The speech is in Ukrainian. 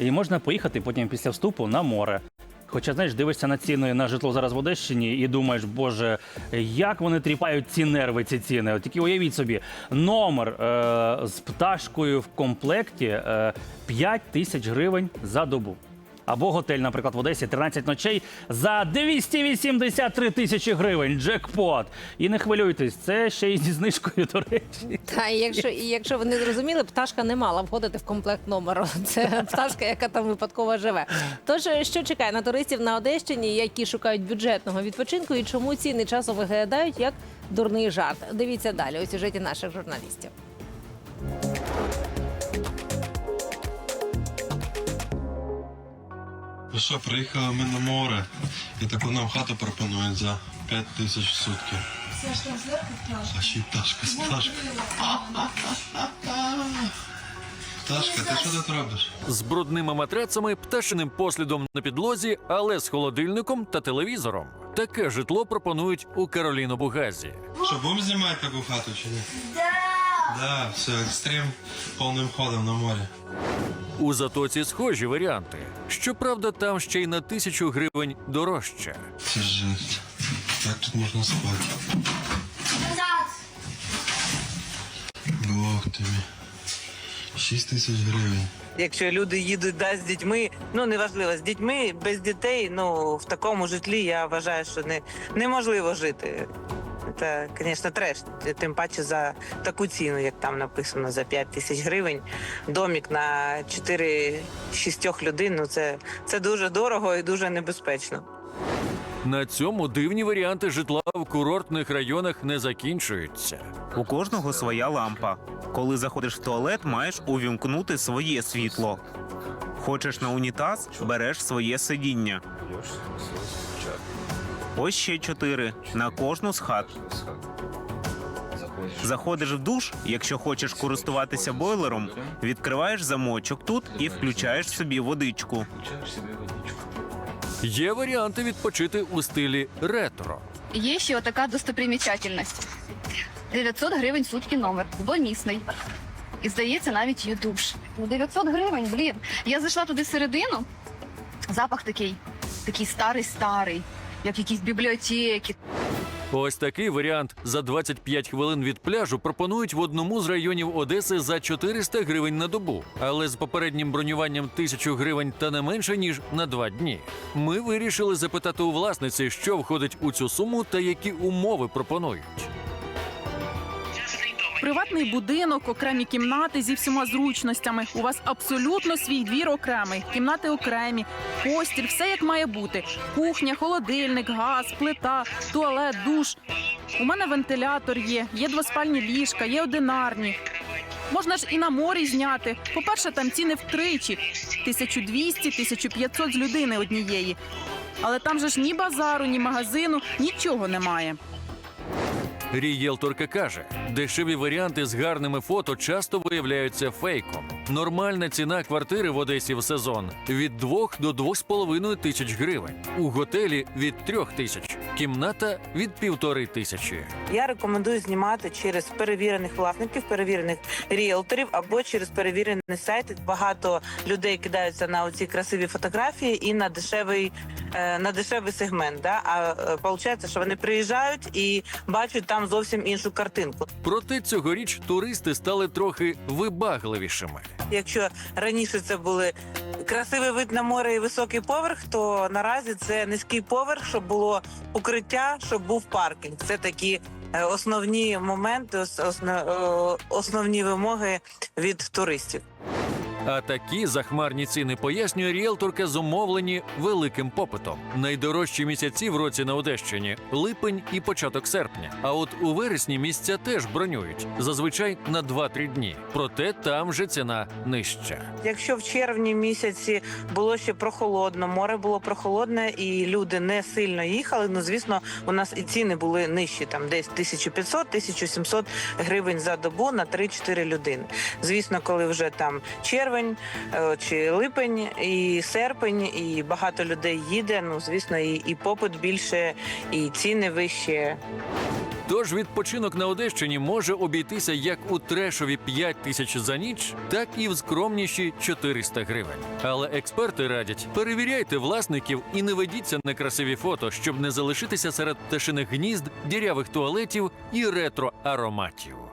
І можна поїхати потім після вступу на море. Хоча, знаєш, дивишся на ціни на житло зараз в Одещині і думаєш, боже, як вони тріпають ці нерви, ці ціни. От тільки уявіть собі, номер е, з пташкою в комплекті е, 5 тисяч гривень за добу. Або готель, наприклад, в Одесі 13 ночей за 283 тисячі гривень. Джекпот. І не хвилюйтесь, це ще й зі знижкою, до речі. Та і якщо, і якщо ви не зрозуміли, пташка не мала входити в комплект номеру. Це пташка, яка там випадково живе. Тож що чекає на туристів на Одещині, які шукають бюджетного відпочинку, і чому ціни часом виглядають як дурний жарт? Дивіться далі у сюжеті наших журналістів. Ну що, приїхали ми на море, і таку нам хату пропонують за 5 тисяч в сутки. Це ж там зверху пташка. А ще й пташка з пташкою. Пташка, ти що тут робиш? з брудними матрацами, пташиним послідом на підлозі, але з холодильником та телевізором. Таке житло пропонують у Кароліно Бугазі. Що, будемо знімати таку хату чи ні? Да! Да, все, екстрим повним ходом на морі. У затоці схожі варіанти. Щоправда, там ще й на тисячу гривень дорожче. Це жесть. Як тут можна спати? Бог тобі. 6 тисяч гривень. Якщо люди їдуть да, з дітьми, ну неважливо, з дітьми, без дітей, ну в такому житлі я вважаю, що не, неможливо жити. Це, звісно, треш. Тим паче за таку ціну, як там написано, за 5 тисяч гривень. Домік на 4-6 людей. Ну це, це дуже дорого і дуже небезпечно. На цьому дивні варіанти житла в курортних районах не закінчуються. У кожного своя лампа. Коли заходиш в туалет, маєш увімкнути своє світло. Хочеш на унітаз, береш своє сидіння. Ось ще чотири на кожну з хат. Заходиш в душ, якщо хочеш користуватися бойлером, відкриваєш замочок тут і включаєш собі водичку. Є варіанти відпочити у стилі ретро. Є ще така достопримічательність. 900 гривень сутки номер, двомісний. І здається, навіть є душ. Ну, 900 гривень, блін. Я зайшла туди всередину. Запах такий, такий старий-старий, як якісь бібліотеки. Ось такий варіант за 25 хвилин від пляжу пропонують в одному з районів Одеси за 400 гривень на добу, але з попереднім бронюванням 1000 гривень та не менше ніж на два дні. Ми вирішили запитати у власниці, що входить у цю суму та які умови пропонують. Приватний будинок, окремі кімнати зі всіма зручностями. У вас абсолютно свій двір окремий, кімнати окремі, постіль, все як має бути. Кухня, холодильник, газ, плита, туалет, душ. У мене вентилятор є, є двоспальні ліжка, є одинарні. Можна ж і на морі зняти. По-перше, там ціни втричі: 1200-1500 з людини однієї. Але там же ж ні базару, ні магазину, нічого немає. Рієлторка каже, дешеві варіанти з гарними фото часто виявляються фейком. Нормальна ціна квартири в Одесі в сезон від 2 до 2,5 тисяч гривень. У готелі від 3 тисяч, кімната від півтори тисячі. Я рекомендую знімати через перевірених власників, перевірених ріелторів або через перевірені сайти. Багато людей кидаються на оці красиві фотографії і на дешевий, е, на дешевий сегмент. Да? А виходить, що вони приїжджають і бачать там зовсім іншу картинку. Проте цьогоріч туристи стали трохи вибагливішими. Якщо раніше це були красивий вид на море і високий поверх, то наразі це низький поверх, щоб було укриття, щоб був паркінг. Це такі е, основні моменти, е, основні вимоги від туристів. А такі захмарні ціни пояснює ріелторка зумовлені великим попитом. Найдорожчі місяці в році на Одещині липень і початок серпня. А от у вересні місця теж бронюють зазвичай на 2-3 дні. Проте там же ціна нижча. Якщо в червні місяці було ще прохолодно, море було прохолодне і люди не сильно їхали. Ну звісно, у нас і ціни були нижчі, там десь 1500-1700 гривень за добу на 3-4 людини. Звісно, коли вже там червень е, чи липень і серпень, і багато людей їде. Ну звісно, і, і попит більше, і ціни вищі. Тож відпочинок на Одещині може обійтися як у трешові 5 тисяч за ніч, так і в скромніші 400 гривень. Але експерти радять перевіряйте власників і не ведіться на красиві фото, щоб не залишитися серед пташиних гнізд, дірявих туалетів і ретро ароматів.